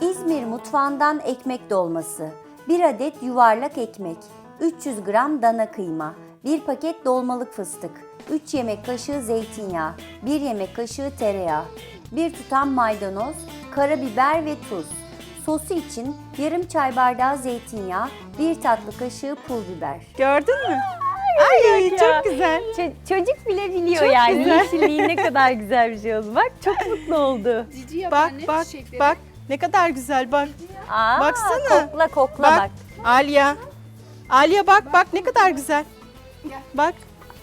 İzmir mutfağından ekmek dolması. 1 adet yuvarlak ekmek, 300 gram dana kıyma, 1 paket dolmalık fıstık, 3 yemek kaşığı zeytinyağı, 1 yemek kaşığı tereyağı, 1 tutam maydanoz, karabiber ve tuz. Sosu için yarım çay bardağı zeytinyağı, 1 tatlı kaşığı pul biber. Gördün mü? Ay çok güzel. çocuk bile biliyor Çok yani güzel. yeşilliğin ne kadar güzel bir şey oldu. Bak çok mutlu oldu. Cici Bak yabani bak çiçekleri. bak ne kadar güzel bak. Aa, Baksana. Kokla kokla Bak. bak. Aliya. Aliya bak bak ne kadar güzel. Bak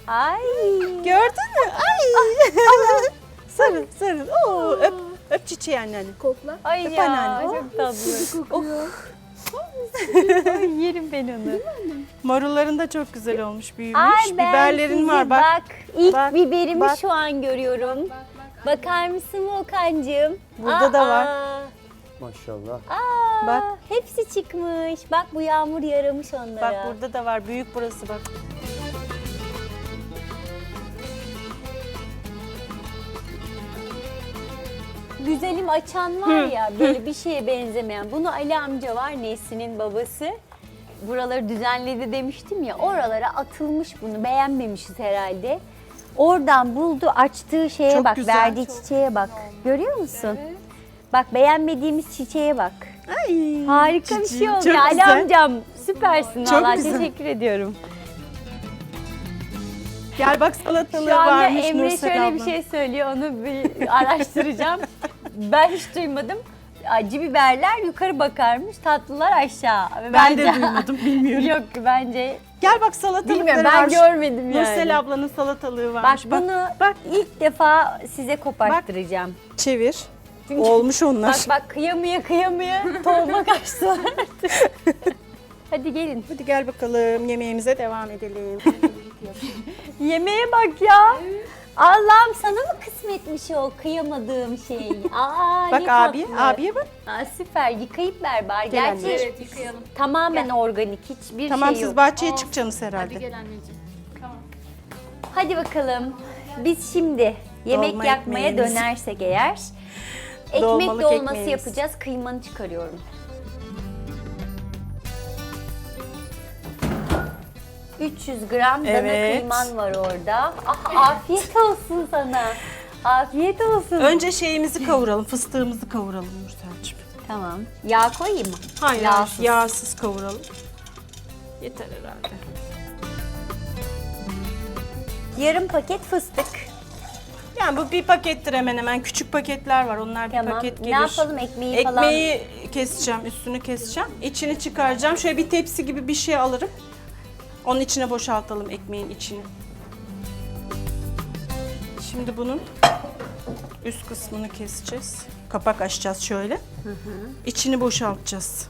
Ay. gördün mü? Ay. sarıl sarıl. Oo, öp, öp çiçeği anneanne. Kokla. Ay Öp ya anneanne. çok tatlı. Kokuyor. Yerim ben onu. Marulların da çok güzel olmuş büyümüş. Ay ben Biberlerin sizi var bak. İlk Bak, biberimi bak. şu an görüyorum. Bak bak. Bakar mısın Volkan'cığım? Burada da var. Maşallah. Aa, Bak. Hepsi çıkmış. Bak bu yağmur yaramış onlara. Bak burada da var. Büyük burası bak. Güzelim açan var ya böyle bir şeye benzemeyen. Bunu Ali amca var Nesin'in babası. Buraları düzenledi demiştim ya. Oralara atılmış bunu. Beğenmemişiz herhalde. Oradan buldu açtığı şeye Çok bak. güzel. Verdiği çiçeğe bak. Görüyor musun? Bak beğenmediğimiz çiçeğe bak. Ay. Harika bir cici, şey oldu. çok Ali güzel. amcam süpersin Çok valla. güzel. Teşekkür ediyorum. Gel bak salatalığı Şu anda varmış Emre Nursel şöyle abla. bir şey söylüyor. Onu bir araştıracağım. ben hiç duymadım. Acı biberler yukarı bakarmış, tatlılar aşağı. Ben de Bence- duymadım bilmiyorum. Yok bence Gel bak salatalıkları bilmiyorum ben var. görmedim yani. Nursel ablanın salatalığı Bak varmış. bunu ilk defa size koparttıracağım. Çevir. Olmuş onlar. Bak bak kıyamaya kıyamaya tohuma kaçtılar. Hadi gelin. Hadi gel bakalım yemeğimize devam edelim. Yemeğe bak ya. Allah'ım sana mı kısmetmiş o kıyamadığım şey? Aa, bak ne abi, tatlı. abiye bak. Aa, süper yıkayıp ver bari. Gel Gerçi anne. Evet yıkayalım. tamamen organik hiçbir Tamam şey siz yok. bahçeye Aa, çıkacaksınız herhalde. Hadi gel anneciğim. Tamam. Hadi bakalım. Biz şimdi yemek Dolma yakmaya ekmeğimiz. dönersek eğer ekmek Dolmalık dolması ekmeğimiz. yapacağız. Kıymanı çıkarıyorum. ...300 gram dana Evet. kıyman var orada. Ah, afiyet olsun sana. Afiyet olsun. Önce şeyimizi kavuralım, fıstığımızı kavuralım Nursel'cim. Tamam. Yağ koyayım mı? Hayır, Yağsız. yağsız kavuralım. Yeter herhalde. Yarım paket fıstık. Yani bu bir pakettir hemen hemen. Küçük paketler var. Onlar bir Tamam. paket Ne gelir. yapalım ekmeği, falan? Ekmeği keseceğim, üstünü keseceğim. İçini çıkaracağım. Şöyle bir tepsi gibi bir şey alırım. Onun içine boşaltalım ekmeğin içini. Şimdi bunun üst kısmını keseceğiz. Kapak açacağız şöyle. İçini boşaltacağız.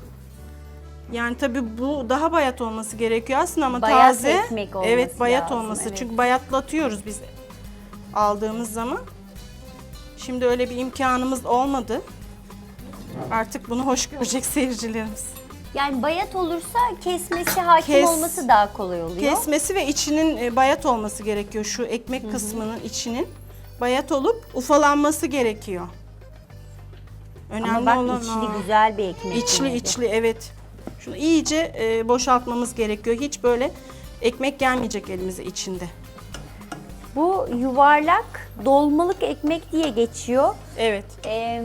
Yani tabii bu daha bayat olması gerekiyor aslında ama Bayat taze. ekmek olması evet bayat lazım, olması. evet. Çünkü bayatlatıyoruz biz aldığımız zaman. Şimdi öyle bir imkanımız olmadı. Artık bunu hoş görecek seyircilerimiz. Yani bayat olursa kesmesi hakim Kes- olması daha kolay oluyor. Kesmesi ve içinin e, bayat olması gerekiyor. Şu ekmek kısmının içinin bayat olup ufalanması gerekiyor. Önemli Ama bak olan içli o. güzel bir ekmek. İçli de. içli evet. Şunu iyice e, boşaltmamız gerekiyor. Hiç böyle ekmek gelmeyecek elimize içinde. Bu yuvarlak dolmalık ekmek diye geçiyor. Evet. Ee,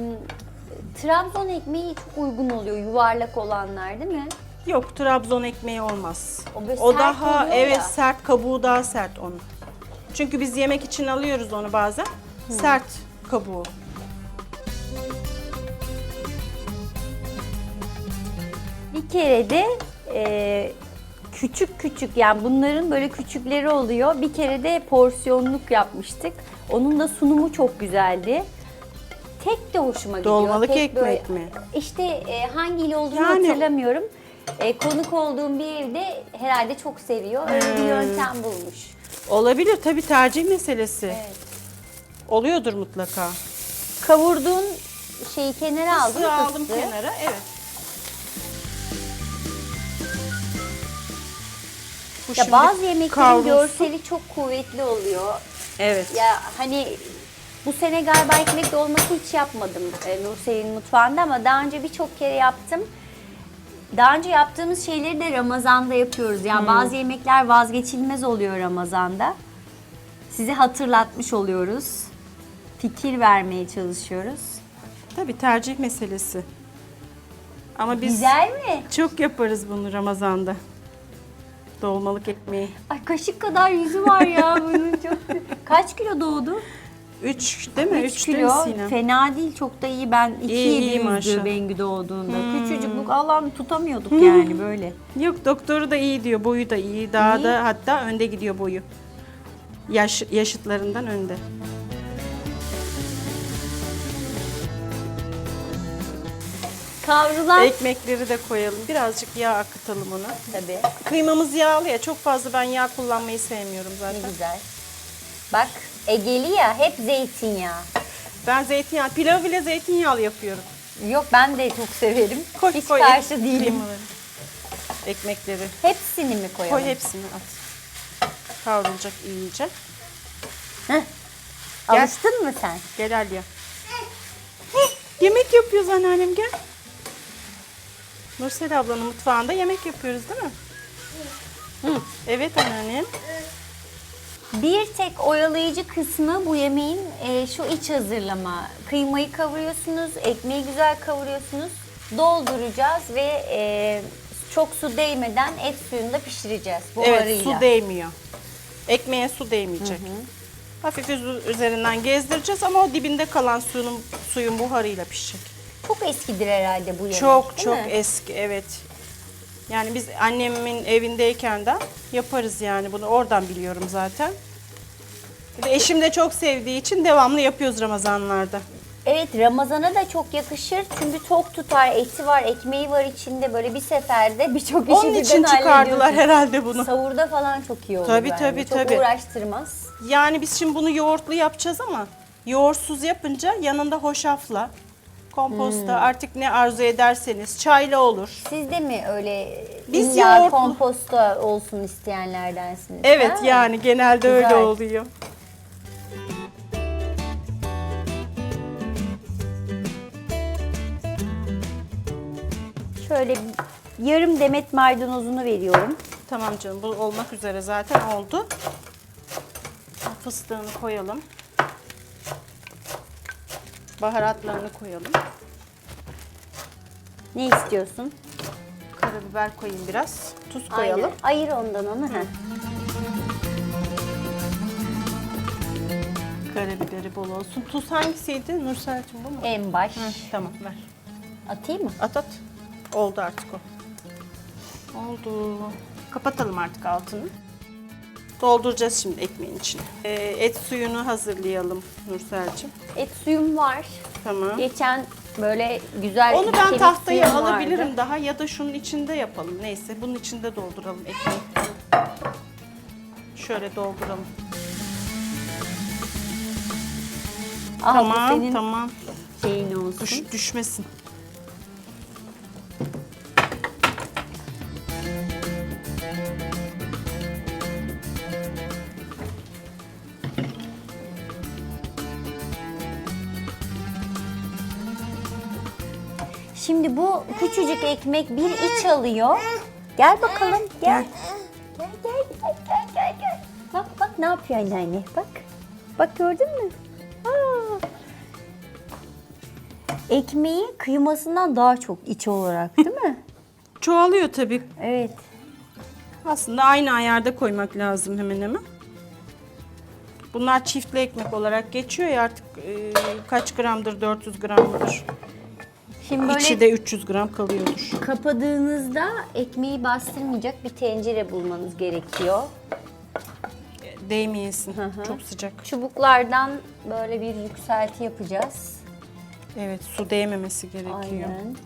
Trabzon ekmeği çok uygun oluyor yuvarlak olanlar değil mi? Yok Trabzon ekmeği olmaz. O böyle O sert daha oluyor evet ya. sert kabuğu daha sert onun. Çünkü biz yemek için alıyoruz onu bazen. Sert kabuğu. Bir kere de e, küçük küçük yani bunların böyle küçükleri oluyor. Bir kere de porsiyonluk yapmıştık. Onun da sunumu çok güzeldi. Tek de hoşuma gidiyor. Dolmalık Tek ekmek mi? İşte e, hangi olduğunu Yani- hatırlamıyorum. E, konuk olduğum bir evde herhalde çok seviyor. Öyle Hmm. bir yöntem bulmuş. Olabilir tabii tercih meselesi. Evet. Oluyordur mutlaka. Kavurduğun şeyi kenara aldın. Fıstığı aldım fıstığı. kenara. Evet. Bu Ya şimdi bazı yemeklerin kavrulsun. görseli çok kuvvetli oluyor. Evet. Ya hani Bu sene galiba ekmek dolması hiç yapmadım e, Nursel'in mutfağında ama daha önce birçok kere yaptım. Daha önce yaptığımız şeyleri de Ramazan'da yapıyoruz. Yani bazı yemekler vazgeçilmez oluyor Ramazan'da. Size hatırlatmış oluyoruz. Fikir vermeye çalışıyoruz. Tabii tercih meselesi. Ama biz Güzel mi? çok yaparız bunu Ramazan'da. Dolmalık ekmeği. Ay kaşık kadar yüzü var ya bunun çok. Kaç kilo doğdu? 3 değil mi? 3 3 kilo. Sinem. Fena değil çok da iyi. Ben 2 İyi, iyi maşallah. Bengü doğduğunda. Küçücük bu Allah'ım tutamıyorduk yani böyle. Yok doktoru da iyi diyor. Boyu da iyi. Daha İyi. da hatta önde gidiyor boyu. Yaş, yaşıtlarından önde. Kavrulan Ekmekleri de koyalım. Birazcık yağ akıtalım ona. tabii. Kıymamız yağlı ya. Çok fazla ben yağ kullanmayı sevmiyorum Ne zaten. güzel. Bak Egeli ya hep zeytinyağı. Ben zeytinyağı, pilav bile zeytinyağlı yapıyorum. Yok ben de çok severim. Koy, Hiç koy. karşı ek- değilim. kıymaları. Ekmekleri. Hepsini mi koyalım? Koy hepsini at. Kavrulacak iyice. Alıştın mı sen? Gel. Heh, yemek yapıyoruz anneannem gel. Nursel ablanın mutfağında yemek yapıyoruz değil mi? Hı. Evet anneannem. Bir tek oyalayıcı kısmı bu yemeğin e, şu iç hazırlama. Kıymayı kavuruyorsunuz, ekmeği güzel kavuruyorsunuz. Dolduracağız ve e, çok su değmeden et suyunda pişireceğiz buharıyla. Evet su değmiyor. Ekmeğe su değmeyecek. Hafif üz- üzerinden gezdireceğiz ama o dibinde kalan suyun, suyun buharıyla pişecek. Çok eskidir herhalde bu yemek Çok çok mi? eski evet. Yani biz annemin evindeyken de yaparız yani bunu oradan biliyorum zaten. Bir de eşim de çok sevdiği için devamlı yapıyoruz Ramazanlarda. Evet Ramazan'a da çok yakışır çünkü tok tutar, eti var, ekmeği var içinde böyle bir seferde birçok işi Onun birden için çıkardılar hallediyorsun. herhalde bunu. Savurda falan çok iyi olur Tabii, bence. tabii, Çok tabii. uğraştırmaz. Yani biz şimdi bunu yoğurtlu yapacağız ama yoğurtsuz yapınca yanında hoşafla, komposta Hmm. artık ne arzu ederseniz çayla olur. Siz de mi öyle Biz illa yoğurtlu- komposta olsun isteyenlerdensiniz? Evet ha? yani genelde öyle Güzel. oluyor. Şöyle bir yarım demet maydanozunu veriyorum. Tamam canım bu olmak üzere zaten oldu. Fıstığını koyalım. Baharatlarını koyalım. Ne istiyorsun? Karabiber koyayım biraz. Tuz koyalım. Aynen. Ayır ondan onu. Heh. Karabiberi bol olsun. Tuz hangisiydi Nursel'cim bu mu? En baş. Hı, tamam ver. Atayım mı? At at. Oldu artık o. Oldu. Kapatalım artık altını. Dolduracağız şimdi ekmeğin içine. Ee, et suyunu hazırlayalım Nursel'cim. Et suyum var. Tamam. Geçen böyle güzel Onu ben kemik tahtaya suyum alabilirim vardı. daha ya da şunun içinde yapalım. Neyse bunun içinde dolduralım ekmeği. Şöyle dolduralım. Al, bu tamam senin tamam. şeyin olsun. Düş, düşmesin. Şimdi bu küçücük ekmek bir iç alıyor. Gel bakalım gel. Gel gel gel gel gel gel. Bak bak ne yapıyor anneanne bak. Bak gördün mü? Aa. Ekmeği kıymasından daha çok iç olarak değil mi? Çoğalıyor tabii. evet. Aslında aynı ayarda koymak lazım hemen hemen. Bunlar çiftli ekmek olarak geçiyor ya artık e, kaç gramdır 400 gram mıdır? Şimdi böyle İçi de 300 gram kalıyordur. kapadığınızda ekmeği bastırmayacak bir tencere bulmanız gerekiyor. Değmeyesin. Çok sıcak. Çubuklardan böyle bir yükselti yapacağız. Evet su değmemesi gerekiyor. Aynen.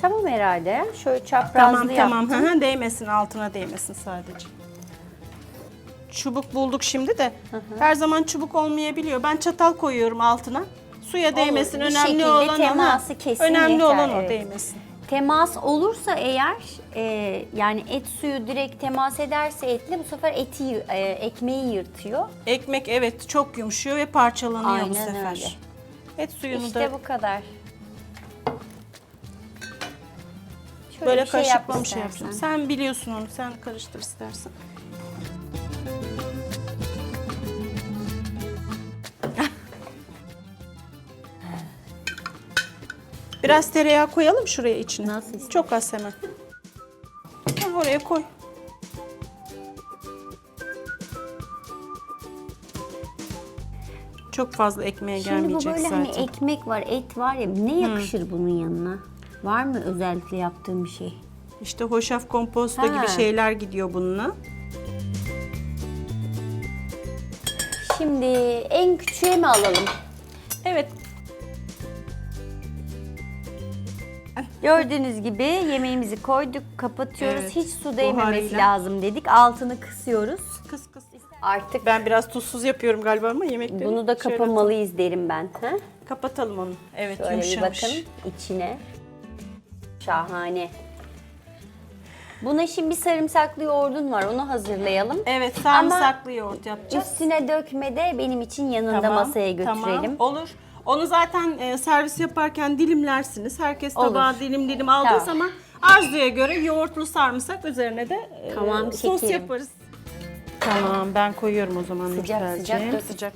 Tamam herhalde. Şöyle çaprazlı Tamam tamam. yaptım. Hı hı, değmesin altına değmesin sadece. Çubuk bulduk şimdi de her zaman çubuk olmayabiliyor. Ben çatal koyuyorum altına. Suya değmesin. bir önemli şekilde olan teması ha. kesin Önemli yeter, olan o evet. değmesin. Temas olursa eğer e, yani et suyu direkt temas ederse etle bu sefer eti yı- e, ekmeği yırtıyor. Ekmek evet çok yumuşuyor ve parçalanıyor Aynen bu sefer. öyle. Et suyunu İşte da bu kadar. Şöyle böyle bir şey yap kaşıkla bir şey istersen. yapacağım. Sen biliyorsun onu. Sen karıştır istersen. Biraz tereyağı koyalım şuraya içine. Nasıl istersen. Çok az hemen. Ha, oraya koy. Çok fazla ekmeğe Şimdi bu gelmeyecek böyle zaten. hani ekmek var, et var ya ne yakışır bunun yanına? Var mı özellikle yaptığım bir şey? İşte hoşaf komposto Ha. gibi şeyler gidiyor bununla. Şimdi en küçüğe mi alalım? Evet Gördüğünüz gibi yemeğimizi koyduk, kapatıyoruz. Evet, Hiç su değmemesi buharıyla. lazım dedik. Altını kısıyoruz. kıs kıs. Artık Ben biraz tuzsuz yapıyorum galiba ama yemekleri. bunu da şöyle kapamalıyız derim ben. Ha? Kapatalım onu. Evet Şöyle bir yumuşamış. bakın içine. Şahane. Buna şimdi bir sarımsaklı yoğurdun var. Onu hazırlayalım. Evet sarımsaklı yoğurt yapacağız. Üstüne dökme de benim için yanında masaya götürelim. Tamam, olur. Onu zaten e, servis yaparken dilimlersiniz. Herkes Olur. tabağa dilim dilim aldığı Tamam. zaman arzuya göre yoğurtlu sarımsak üzerine de e, Tamam, sos şekerim. yaparız. Tamam ben koyuyorum o zaman Sıcak Nurselciğim. sıcak. Sıcak.